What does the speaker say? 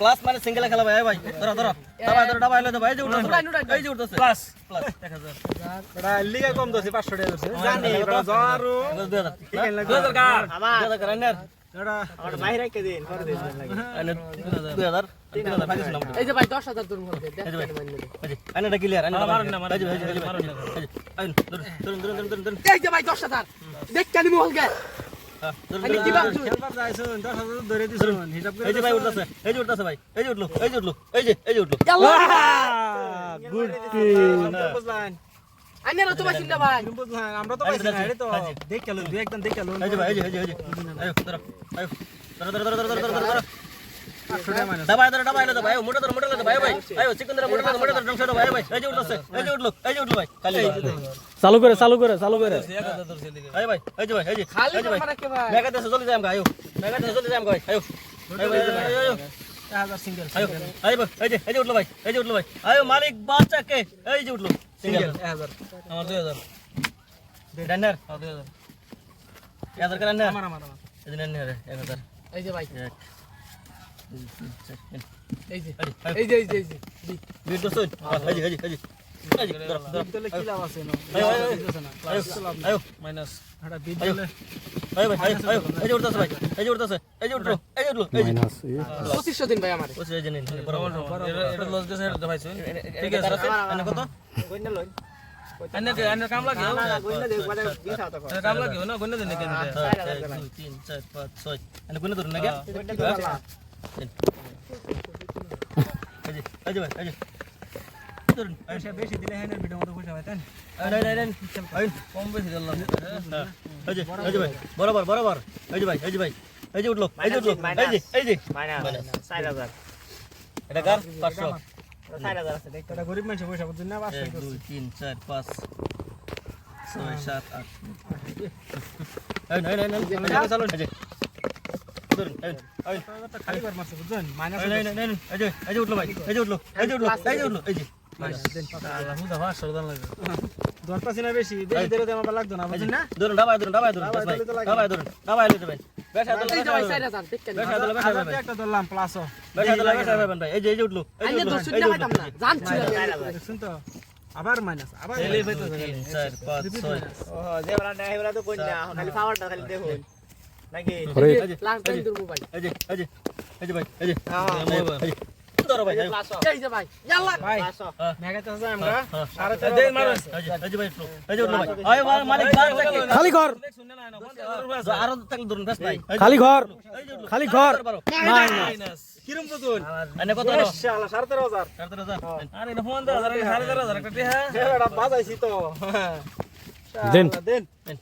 Plus মানে single খেলা ভাই ভাই। ধরো ধরো। ডাবাই ধরো লও ভাই এই যে উঠাই, এই যে উঠতেছে। প্লাস প্লাস 1000 বড়া লিগা কম দছে 500 টাকা দছে জানি বড়া জারু 2000 কি কেন লাগে 2000 কার? 2000 কার আনার বড়া আমার বাইরে কে দিন করে দিন লাগে। আনার 2000 3000 বাকি ছিল এই যে ভাই 10000 দূর মধ্যে দেখ এই যে ভাই। কেনি মারলে এই যে আনারটা ক্লিয়ার আনারটা মারুন না মারুন এই যে এই যে এই যে মারুন না এই যে আইন ধরুন ধরুন ধরুন ধরুন ধরুন এই যে ভাই 10000 দেখ কেনি মু হলগে হ্যাঁ, ধরুন, আমি ধরুন, দিবা ধরুন। খেলবার যাইছুন 10000 ধরে দিছুন হিসাব করে এই যে ভাই উঠতেছে এই যে উঠতেছে ভাই এই যে উঠল এই যে উঠল এই যে উঠল। গুড আইনারও তো বাসিন্দা ভাই। বুঝলাম আমরা তো পাইছি না এটা তো। দেখ গেল দুই একদম দেখ গেল এই যে ভাই এই যে এই যে এই যে আয়ো ধরো আয়ো। ধরো ধরো ধরো ধরো ধরো ধরো ধরো। 500 টাকা মাইনাস দবাই ধরো দবাই ধরো ভাই মোটা ধরো মোটা ধরো ভাই ভাই। আয়ো চিকেন মোটা ধরো মোটা ধরো ডংসা ধরো ভাই ভাই। এই যে উঠতেছে এই যে উঠল এই যে উঠল ভাই। খালি চালু করে চালু করে চালু করে। ভাই এই যে ভাই এই যে। খালি এই যে ভাই। মারা কে ভাই। মেগা দেশে চলে যাই আমরা আয়ো। মেগা দেশে চলে যাই আমরা ভাই আয়ো আয়ো আয়ো আয়ো 1000 সিঙ্গেল আয়ো আয়ো এই যে এই যে উঠল ভাই। এই যে উঠল ভাই। আয়ো মালিক বাচ্চা কে এই যে উঠল। সিঙ্গেল সিঙ্গেল 1000 আমার 2000 রান্নার 2000 1000 করে আমার আমার আমার। এই যে রান্নার 1000 এই যে ভাই। এক। দুই এই যে এই যে এই যে। এই যে বিট দছুন এই যে। এই যে এই যে মাইনাস ভাই আয়ো এই যে উঠতেছে ভাই এই যে উঠতেছে এই যে উঠল এই যে উঠল এই যে মাইনাস 2500 দিন ভাই আমার। ওসে এই বরাবর। এটা লস গেছে এটা ভাই ঠিক আছে এনে কত? কইনা লই। আন্নে কে আন্নে কাম লাগে না না কইনা দেখ বাদে 20000 টাকা। কাম লাগে না গন্নে দেন কেন দুই তিন চার পাঁচ ছয়। এনে কোনে ধরুন না কে কইনা এই যে এই যে ভাই এই যে। ধরুন পয়সা বেশি দিলে হেনের ভিডিও মতো পয়সা নাই এই কম বেশি দিলাম বরাবর বরাবর এই যে ভাই এই যে ভাই এই যে উঠল এই যে উঠল এই যে এই যে মাইনাস 4000 এটা কার 500 4000 আছে দেখ গরিব মানুষ পয়সা বুঝছেন না এক দুই তিন চার পাঁচ ছয় সাত আট এই নাই নাই নাই এই যে চালুন এই যে ধরুন এই এই খালি মারছে বুঝছেন মাইনাস এই নাই নাই নাই এই যে এই যে উঠল ভাই এই যে উঠল এই যে উঠল এই যে উঠল এই যে আল্লাহ হুদা ভাষ সরদান লাগে দরতাছি না বেশি বেশি দিলে তো আমার লাগতো না বুঝছেন না ধরুন ডাবাই ধরুন ডাবাই ধরুন ডাবাই ভাই তো লাগে। ডাবাই ধরুন ডাবাই লইতে ভাই বেশা দিলে এই যে বেশা ভাই দিলে 4000 দেখ কেনি বেশা দিলে বেশা হাজার দিলে টাকা একটা ধরলাম প্লাসও বেশা দিলে বেশা দিলে ভাই এই যে এই যে উঠল এই যে আইনে উঠল দোষ এই না যে পাইতাম উঠল না জানছি দেখছেন তো আবার মাইনাস আবার নাই হেবরা তো কইনা খালি পাওয়ারটা খালি দেখুন নাকি ঘরে এই যে লাস্ট টাইম দূর ভাই এই যে এই যে এই যে ভাই এই যে হ্যাঁ এই যে ধরো ভাই এই যে ভাই ইয়াল্লা। ভাই মেগা চাষা আমরা হ্যাঁ। সাড়ে দেন তেরো মারো এই যে ভাই উঠল এই যে ভাই আয় ভাই। মালিক কে খালি ঘর। আরও থাকলে ধরুন বেশ নাই খালি ঘর। খালি ঘর। মাইনাস। কিরম বুঝুন এনে কত হলো? শালা সাড়ে তেরো হাজার। চার তেরো হাজার। আরে এটা ফোন দাও আরে সাড়ে তেরো হাজার একটা টিহা। বাজাইছি তো। দেন। দেন। দেন।